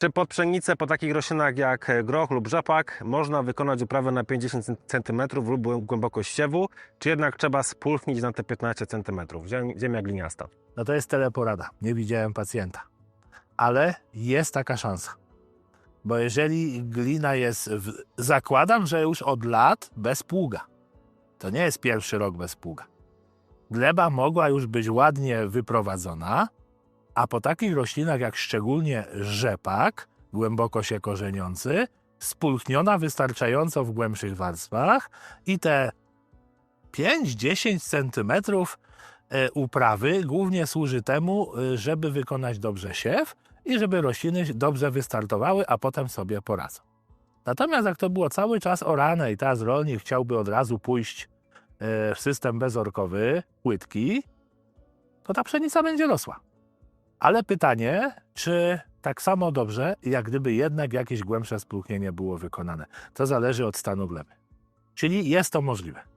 Czy pod pszenicę po takich roślinach jak e, groch lub rzepak można wykonać uprawę na 50 cm lub głę- głębokość siewu, czy jednak trzeba spulchnić na te 15 cm? Ziem- Ziemia gliniasta. No to jest teleporada. Nie widziałem pacjenta. Ale jest taka szansa. Bo jeżeli glina jest. W... Zakładam, że już od lat bez pługa. To nie jest pierwszy rok bez pługa. Gleba mogła już być ładnie wyprowadzona, a po takich roślinach jak szczególnie rzepak, głęboko się korzeniący, spulchniona wystarczająco w głębszych warstwach i te 5-10 centymetrów e, uprawy głównie służy temu, e, żeby wykonać dobrze siew i żeby rośliny dobrze wystartowały, a potem sobie poradzą. Natomiast jak to było cały czas orane i teraz rolnik chciałby od razu pójść e, w system bezorkowy, płytki, to ta pszenica będzie rosła. Ale pytanie, czy tak samo dobrze, jak gdyby jednak jakieś głębsze spłuchnienie było wykonane. To zależy od stanu gleby. Czyli jest to możliwe.